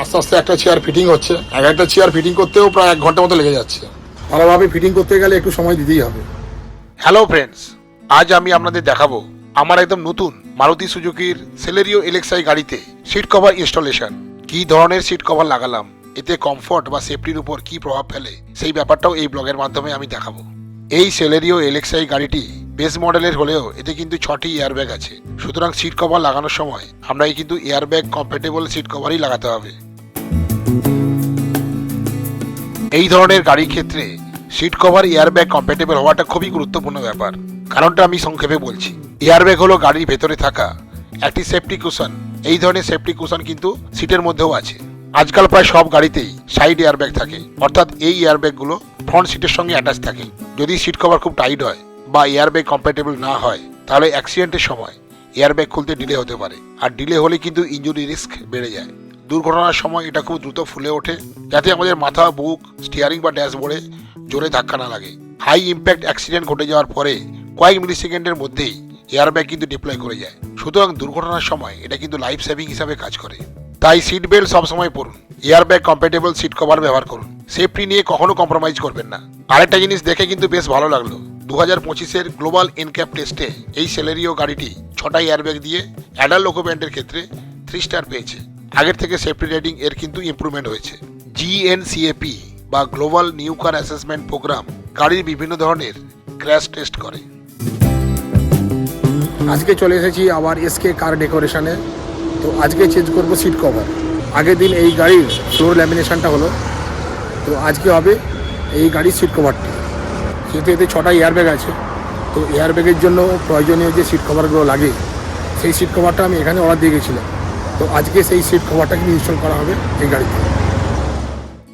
আস্তে আস্তে একটা চেয়ার ফিটিং হচ্ছে। এক একটা চেয়ার ফিটিং করতেও প্রায় এক ঘণ্টা মতো লেগে যাচ্ছে। ভালোভাবে ফিটিং করতে গেলে একটু সময় দিতেই হবে। হ্যালো ফ্রেন্ডস আজ আমি আপনাদের দেখাবো আমার একদম নতুন মারুতি সুজুকির সেলেরিও এলেক্সাই গাড়িতে সিট কভার ইনস্টলেশন কি ধরনের সিট কভার লাগালাম? এতে কমফর্ট বা সেফটির উপর কি প্রভাব ফেলে? সেই ব্যাপারটাও এই ব্লগের মাধ্যমে আমি দেখাবো। এই সেলেরিও এলেক্সাই গাড়িটি বেস মডেলের হলেও এতে কিন্তু ছটি এয়ারব্যাগ আছে। সুতরাং সিট কভার লাগানোর সময় আমরা এই কিন্তু এয়ারব্যাগ কমফোর্টেবল সিট কভারই লাগাতে হবে। এই ধরনের গাড়ির ক্ষেত্রে সিট কভার এয়ারব্যাগ কম্প্যাটেবল হওয়াটা খুবই গুরুত্বপূর্ণ ব্যাপার। কারণটা আমি সংক্ষেপে বলছি। এয়ারব্যাগ হলো গাড়ির ভেতরে থাকা একটি সেফটি কুশন এই ধরনের সেফটি কুশন কিন্তু সিটের মধ্যেও আছে। আজকাল প্রায় সব গাড়িতেই সাইড এয়ারব্যাগ থাকে। অর্থাৎ এই এয়ারব্যাগগুলো ফ্রন্ট সিটের সঙ্গে অ্যাটাচ থাকে। যদি সিট কভার খুব টাইট হয় বা এয়ারব্যাগ কম্প্যাটেবল না হয়, তাহলে অ্যাক্সিডেন্টের সময় এয়ারব্যাগ খুলতে ডিলে হতে পারে। আর ডিলে হলে কিন্তু ইঞ্জুরি রিস্ক বেড়ে যায়। দুর্ঘটনার সময় এটা খুব দ্রুত ফুলে ওঠে, যাতে আমাদের মাথা, বুক স্টিয়ারিং বা ড্যাশবোর্ডে জোরে ধাক্কা না লাগে। হাই ইম্প্যাক্ট অ্যাক্সিডেন্ট ঘটে যাওয়ার পরে কয়েক মিলি সেকেন্ডের মধ্যেই এয়ারব্যাগ কিন্তু ডিপ্লয় করে যায়। সুতরাং দুর্ঘটনার সময় এটা কিন্তু লাইফ সেভিং হিসাবে কাজ করে। তাই সিট বেল্ট সবসময় পরুন। এয়ারব্যাগ কম্প্যাটেবল সিট কভার ব্যবহার করুন। সেফটি নিয়ে কখনো কম্প্রোমাইজ করবেন না। আরেকটা জিনিস দেখে কিন্তু বেশ ভালো লাগল। দু হাজার পঁচিশের গ্লোবাল এনক্যাপ টেস্টে এই সেলেরিও গাড়িটি ছটা এয়ারব্যাগ দিয়ে অ্যাডাল লোকোব্যান্ডের ক্ষেত্রে থ্রি স্টার পেয়েছে। আগের থেকে সেফটি রেটিং এর কিন্তু ইম্প্রুভমেন্ট হয়েছে। জিএনসিএপি বা global new car assessment program গাড়ির বিভিন্ন ধরনের ক্র্যাশ টেস্ট করে। আজকে চলে এসেছি আবার এসকে কার ডেকোরেশনে তো আজকে চেঞ্জ করব সিট কভার আগের দিন এই গাড়ির ফ্লোর ল্যামিনেশনটা হলো। তো আজকে হবে এই গাড়ির সিট কভারটি যেহেতু এতে ছটা এয়ারব্যাগ আছে তো এয়ারব্যাগের জন্য প্রয়োজনীয় যে সিট কভারগুলো লাগে সেই সিট কভারটা আমি এখানে অর্ডার দিয়ে গেছিলাম। তো আজকে সেই সিট কভারটা কিন্তু ইনস্টল করা হবে এই গাড়িতে।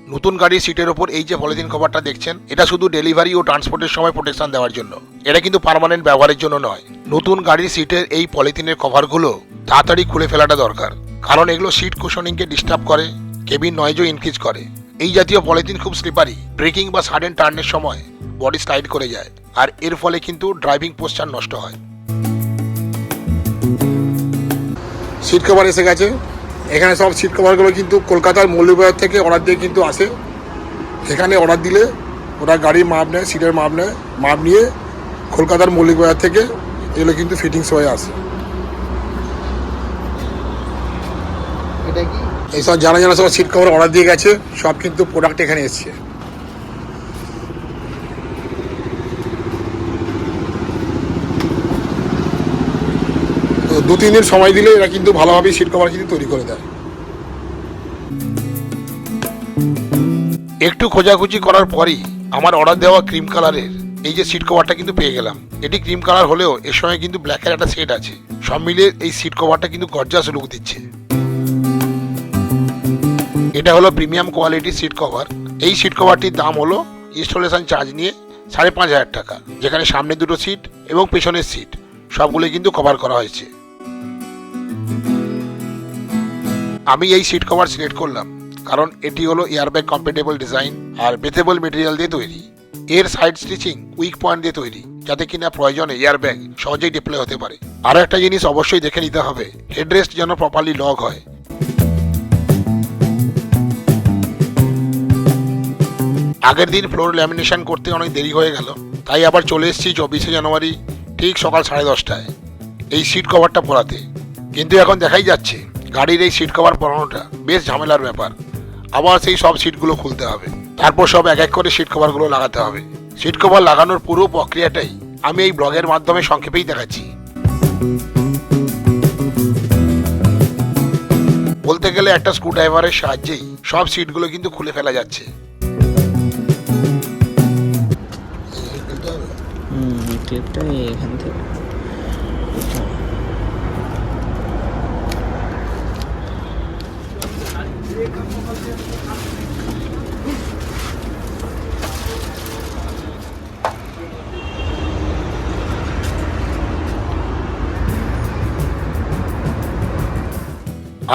নতুন গাড়ির সিটের ওপর এই যে পলিথিন কভারটা দেখছেন, এটা শুধু ডেলিভারি ও ট্রান্সপোর্টের সময় প্রোটেকশন দেওয়ার জন্য। এটা কিন্তু পার্মানেন্ট ব্যবহারের জন্য নয়। নতুন গাড়ির সিটের এই পলিথিনের কভারগুলো তাড়াতাড়ি খুলে ফেলাটা দরকার। কারণ এগুলো সিট কুশনিংকে ডিস্টার্ব করে কেবিন নয়েজও ইনক্রিজ করে। এই জাতীয় পলিথিন খুব স্লিপারি ব্রেকিং বা সাডেন টার্নের সময় বডি স্লাইড করে যায়। আর এর ফলে কিন্তু ড্রাইভিং পোস্টার নষ্ট হয়। সিট কভার এসে গেছে। এখানে সব সিট কভারগুলো কিন্তু কলকাতার মৌলবাজার থেকে অর্ডার দিয়ে কিন্তু আসে। এখানে অর্ডার দিলে ওরা গাড়ির মাপ নেয় সিটের মাপ নেয় মাপ নিয়ে কলকাতার মৌলিক বাজার থেকে এগুলো কিন্তু ফিটিংস হয়ে আসে। এইসব জানা জানা সব সিট কভার অর্ডার দিয়ে গেছে সব কিন্তু প্রোডাক্ট এখানে এসছে। দু তিন দিন সময় দিলে এরা কিন্তু ভালোভাবেই সিট কভার কিন্তু তৈরি করে দেয়। একটু খোঁজাখুঁজি করার পরই আমার অর্ডার দেওয়া ক্রিম কালারের এই যে সিট কভারটা কিন্তু পেয়ে গেলাম। এটি ক্রিম কালার হলেও এর সঙ্গে কিন্তু ব্ল্যাকের একটা সেট আছে। সব মিলিয়ে এই সিট কভারটা কিন্তু গর্জাস লুক দিচ্ছে। এটা হলো প্রিমিয়াম কোয়ালিটির সিট কভার এই সিট কভারটির দাম হলো ইনস্টলেশন চার্জ নিয়ে সাড়ে পাঁচ হাজার টাকা, যেখানে সামনে দুটো সিট এবং পেছনের সিট সবগুলোই কিন্তু কভার করা হয়েছে। আমি এই সিট কভার সিলেক্ট করলাম, কারণ এটি হলো এয়ারব্যাগ কম্পেটেবল ডিজাইন আর বেথেবল মেটেরিয়াল দিয়ে তৈরি। এর সাইড স্টিচিং উইক পয়েন্ট দিয়ে তৈরি, যাতে কিনা প্রয়োজনে এয়ারব্যাগ সহজেই ডিপ্লয় হতে পারে। আরও একটা জিনিস অবশ্যই দেখে নিতে হবে হেডরেস্ট যেন প্রপারলি লক হয়। আগের দিন ফ্লোর ল্যামিনেশন করতে অনেক দেরি হয়ে গেল, তাই আবার চলে এসেছি চব্বিশে জানুয়ারি, ঠিক সকাল সাড়ে দশটায়। এই সিট কভারটা পরাতে। কিন্তু এখন দেখাই যাচ্ছে, গাড়ির এই সিট কভার পরানোটা বেশ ঝামেলার ব্যাপার। আবার সেই সব সিটগুলো খুলতে হবে। তারপর সব এক এক করে সিট কভারগুলো লাগাতে হবে। সিট কভার লাগানোর পুরো প্রক্রিয়াটাই আমি এই ব্লগের মাধ্যমে সংক্ষেপেই দেখাচ্ছি। বলতে গেলে একটা স্ক্রুড্রাইভারের সাহায্যেই সব সিটগুলো কিন্তু খুলে ফেলা যাচ্ছে। ক্লিপটা এখান থেকে।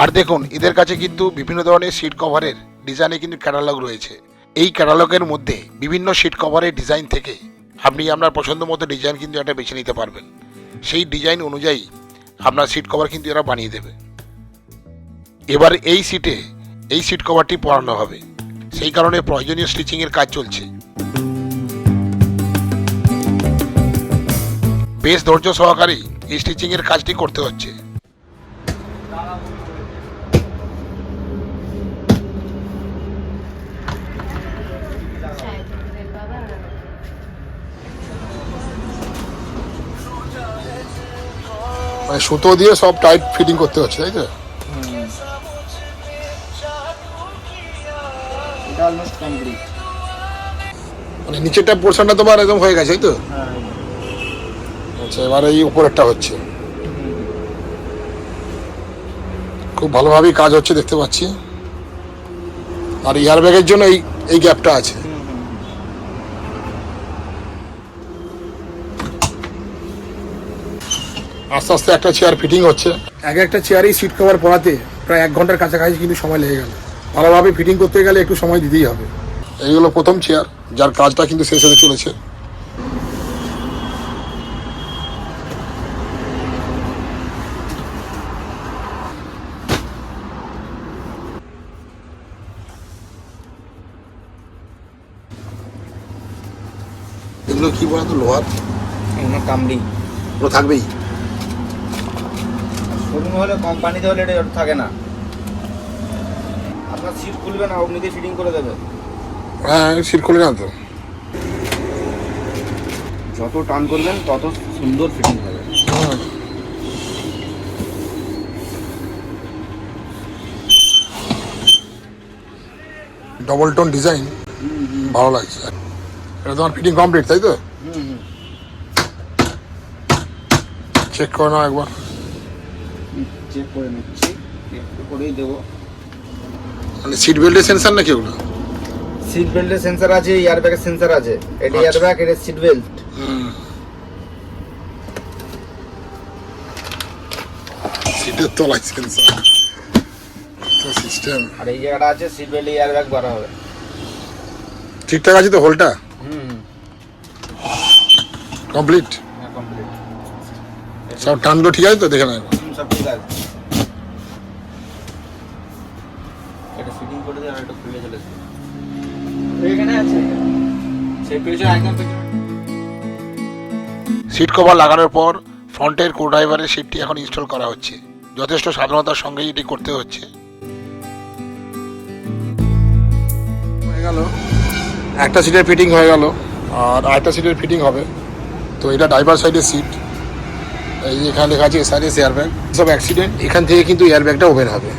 আর দেখুন, এদের কাছে কিন্তু বিভিন্ন ধরনের সিট কভারের ডিজাইনে কিন্তু ক্যাটালগ রয়েছে। এই ক্যাটালগের মধ্যে বিভিন্ন সিট কভারের ডিজাইন থেকে আপনি আপনার পছন্দ মতো ডিজাইন কিন্তু একটা বেছে নিতে পারবেন। সেই ডিজাইন অনুযায়ী আপনার সিট কভার কিন্তু এরা বানিয়ে দেবে। এবার এই সিটে এই সিট কভারটি পরানো হবে। সেই কারণে প্রয়োজনীয় স্টিচিংয়ের কাজ চলছে। বেশ ধৈর্য সহকারে এই স্টিচিংয়ের কাজটি করতে হচ্ছে। মানে সুতো দিয়ে সব টাইট ফিটিং করতে হচ্ছে তাই তো? মানে নিচেরটা পোর্শনটা তোমার একদম হয়ে গেছে তাই তো? আচ্ছা এবার এই উপরেরটা হচ্ছে। খুব ভালোভাবেই কাজ হচ্ছে দেখতে পাচ্ছি। আর এয়ার ব্যাগের জন্য এই এই গ্যাপটা আছে। আস্তে আস্তে একটা চেয়ার ফিটিং হচ্ছে। এক একটা চেয়ারেই সিট কভার পরাতে প্রায় এক ঘণ্টার কাছাকাছি কিন্তু সময় লেগে গেল। ভালোভাবে ফিটিং করতে গেলে একটু সময় দিতেই হবে। এইগুলো প্রথম চেয়ার যার কাজটা কিন্তু শেষ হতে চলেছে। এগুলো কি বলতো লোহার? কামড়ি। ওগুলো থাকবেই। শোরুম হলে কোম্পানিতে হলে এটা থাকে না। আপনার সিট খুলবে না অগ্নিতে ফিটিং করে দেবে। হ্যাঁ সিট খুলে না তো। যত টান করবেন তত সুন্দর ফিটিং হবে। ডবল টোন ডিজাইন ভালো লাগছে। এটা তোমার ফিটিং কমপ্লিট তাই তো? চেক করে নাও একবার। চেক করে নিচ্ছি একটু করেই দেবো। মানে সিট বেল্টের সেন্সার নাকি ওগুলো? সিট বেল্টের সেন্সার আছে এয়ার ব্যাগের সেন্সার আছে। এটা আচ্ছা। এয়ার ব্যাগ এটা সিট বেল্ট সিটের তলায় সেন্সার সিস্টেম আর এই জায়গাটা আছে সিট বেল্ট এয়ার ব্যাগ করা হবে। ঠিকঠাক আছে তো হোলটা হুম। কমপ্লিট হ্যাঁ কমপ্লিট সব ঠিক আছে তো? দেখে নেব সব ঠিক আছে এটা ফিটিং করে দিয়ে আর এটা খুলে চলে আসবে। এখানে আছে। সেই পেছনে একদম পেছনে সিট কভার লাগানোর পর ফ্রন্টের কো ড্রাইভারের সিটটি এখন ইনস্টল করা হচ্ছে। যথেষ্ট সাবধানতার সঙ্গেই এটি করতে হচ্ছে। হয়ে গেল। একটা সিটের ফিটিং হয়ে গেল। আর আরেকটা সিটের ফিটিং হবে। তো এটা ড্রাইভার সাইডের সিট এই এখানে লেখা আছে এসআরএস এয়ার ব্যাগ। সব অ্যাক্সিডেন্ট এখান থেকে কিন্তু এয়ার ব্যাগটা ওপেন হবে।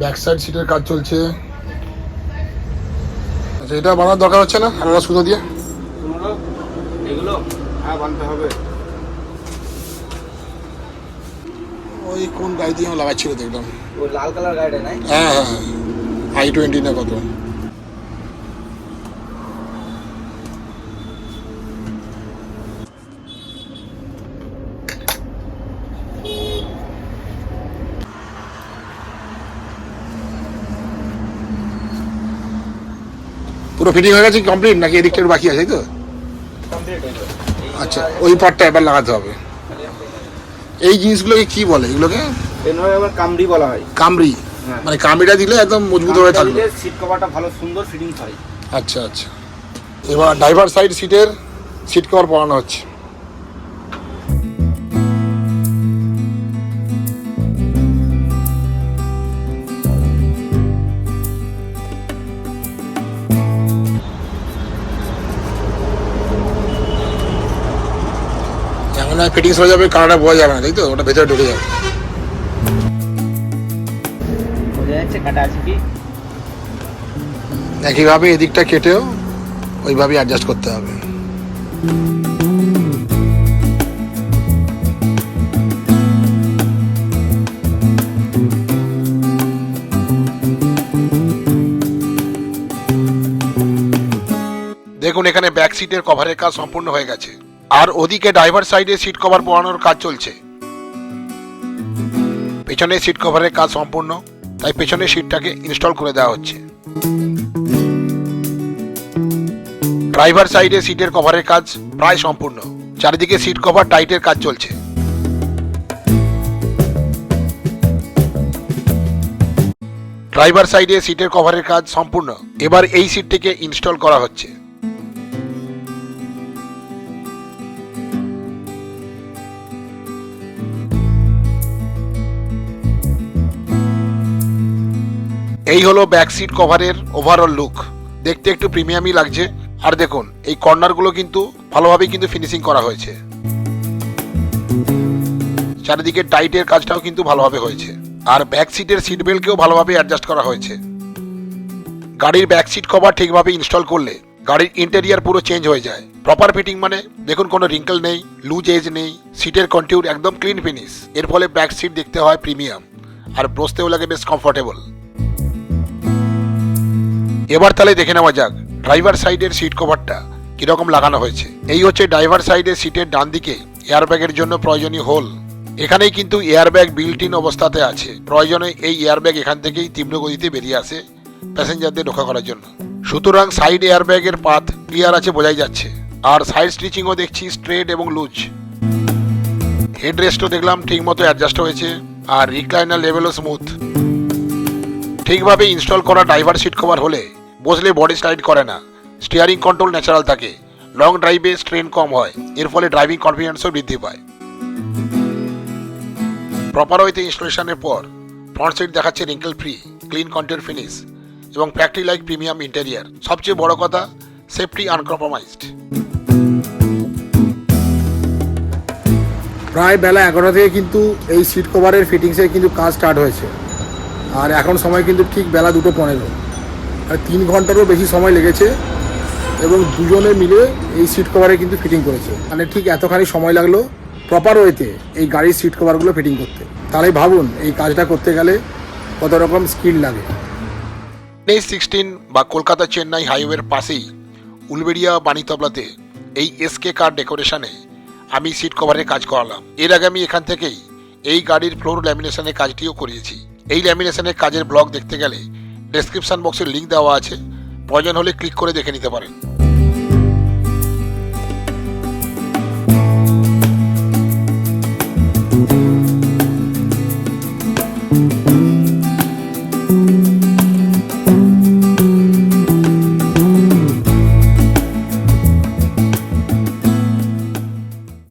ব্যাক সাইড সিটের কাজ চলছে। আচ্ছা এটা বানার দরকার হচ্ছে না? আলাদা সুতো দিয়ে? এগুলো হ্যাঁ বানতে হবে। ওই কোন গাড়ি দিয়ে লাগাচ্ছিল দেখলাম। ওই লাল কালার গাড়িটা নাই? হ্যাঁ হ্যাঁ আই টোয়েন্টি না কত? পুরো ফিটিং হয়ে গেছে কমপ্লিট নাকি এদিকটা একটু বাকি আছে তো? আচ্ছা ওই পার্টটা এবার লাগাতে হবে। এই জিনিসগুলোকে কি বলে? এগুলোকে? আবার কামড়ি বলা হয়। কামড়ি। হ্যাঁ। মানে কামড়িটা দিলে একদম মজবুত হয়ে থাকবে। সিট কভারটা ভালো সুন্দর ফিটিং হয়। আচ্ছা আচ্ছা। এবার ড্রাইভার সাইড সিটের সিট কভার পরানো হচ্ছে। এমন হয় ফিটিংস হয়ে যাবে কানাডা বোঝা যাবে না তাই তো? ওটা ভেতরে ঢুকে যাবে। একইভাবে এদিকটা কেটেও ওইভাবেই অ্যাডজাস্ট করতে হবে। দেখুন এখানে ব্যাক সিটের কভারের কাজ সম্পূর্ণ হয়ে গেছে। আর ওদিকে ড্রাইভার সাইডে সিট কভার পরানোর কাজ চলছে। পেছনে সিট কভারের কাজ সম্পূর্ণ, তাই পেছনের সিটটাকে ইনস্টল করে দেওয়া হচ্ছে। ড্রাইভার সাইডে সিটের কভারের কাজ প্রায় সম্পূর্ণ। চারিদিকে সিট কভার টাইটের কাজ চলছে। ড্রাইভার সাইডে সিটের কভারের কাজ সম্পূর্ণ। এবার এই সিটটিকে ইনস্টল করা হচ্ছে। এই হলো ব্যাক সিট কভারের ওভারঅল লুক দেখতে একটু প্রিমিয়ামই লাগছে। আর দেখুন, এই কর্নারগুলো কিন্তু ভালোভাবেই কিন্তু ফিনিশিং করা হয়েছে। চারিদিকে টাইটের কাজটাও কিন্তু ভালোভাবে হয়েছে। আর ব্যাক সিটের সিট বেল্টকেও ভালোভাবে অ্যাডজাস্ট করা হয়েছে। গাড়ির ব্যাক সিট কভার ঠিকভাবে ইনস্টল করলে গাড়ির ইন্টেরিয়ার পুরো চেঞ্জ হয়ে যায়। প্রপার ফিটিং মানে দেখুন কোনো রিঙ্কেল নেই লুজ এজ নেই সিটের কন্টিউর একদম ক্লিন ফিনিশ এর ফলে ব্যাক সিট দেখতে হয় প্রিমিয়াম আর বসতেও লাগে বেশ কমফোর্টেবল এবার তাহলে দেখে নেওয়া যাক ড্রাইভার সাইডের সিট কভারটা কীরকম লাগানো হয়েছে। এই হচ্ছে ড্রাইভার সাইডের সিটের ডান দিকে এয়ারব্যাগের জন্য প্রয়োজনীয় হোল এখানেই কিন্তু এয়ারব্যাগ বিল্ট ইন অবস্থাতে আছে। প্রয়োজনে এই এয়ারব্যাগ এখান থেকেই তীব্র গতিতে বেরিয়ে আসে প্যাসেঞ্জারদের রক্ষা করার জন্য। সুতরাং সাইড এয়ারব্যাগের পাথ ক্লিয়ার আছে বোঝাই যাচ্ছে। আর সাইড স্টিচিংও দেখছি স্ট্রেট এবং লুজ হেড রেস্টও দেখলাম ঠিকমতো অ্যাডজাস্ট হয়েছে। আর রিক্লাইনার লেভেলও স্মুথ ঠিকভাবে ইনস্টল করা ড্রাইভার সিট কভার হলে বসলে বডি স্লাইড করে না। স্টিয়ারিং কন্ট্রোল ন্যাচারাল থাকে। লং ড্রাইভে স্ট্রেন কম হয়। এর ফলে ড্রাইভিং কনফিডেন্সও বৃদ্ধি পায়। প্রপার ওয়েতে ইনস্টলেশনের পর ফ্রন্ট সিট দেখাচ্ছে wrinkle free clean content finish এবং ফ্যাক্টরি লাইক প্রিমিয়াম ইন্টেরিয়ার সবচেয়ে বড় কথা সেফটি আনকম্প্রোমাইজড প্রায় বেলা এগারোটা থেকে কিন্তু এই সিট কভারের ফিটিংসের কিন্তু কাজ স্টার্ট হয়েছে। আর এখন সময় কিন্তু ঠিক বেলা দুটো পনেরো। আর তিন ঘন্টারও বেশি সময় লেগেছে এবং দুজনে মিলে এই সিট কভারে কিন্তু ফিটিং করেছে। মানে ঠিক এতখানি সময় লাগল প্রপার ওয়েতে এই গাড়ির সিট কভারগুলো ফিটিং করতে। তাহলে ভাবুন এই কাজটা করতে গেলে কত রকম স্কিল লাগে। এই সিক্সটিন বা কলকাতা চেন্নাই হাইওয়ের পাশেই উলবেড়িয়া বাণীতবলাতে এই এসকে কার ডেকোরেশনে আমি সিট কভারের কাজ করালাম। এর আগে আমি এখান থেকেই এই গাড়ির ফ্লোর ল্যামিনেশনের কাজটিও করিয়েছি। এই ল্যামিনেশনের কাজের ব্লগ দেখতে গেলে ডেসক্রিপশান বক্সের লিঙ্ক দেওয়া আছে। প্রয়োজন হলে ক্লিক করে দেখে নিতে পারেন।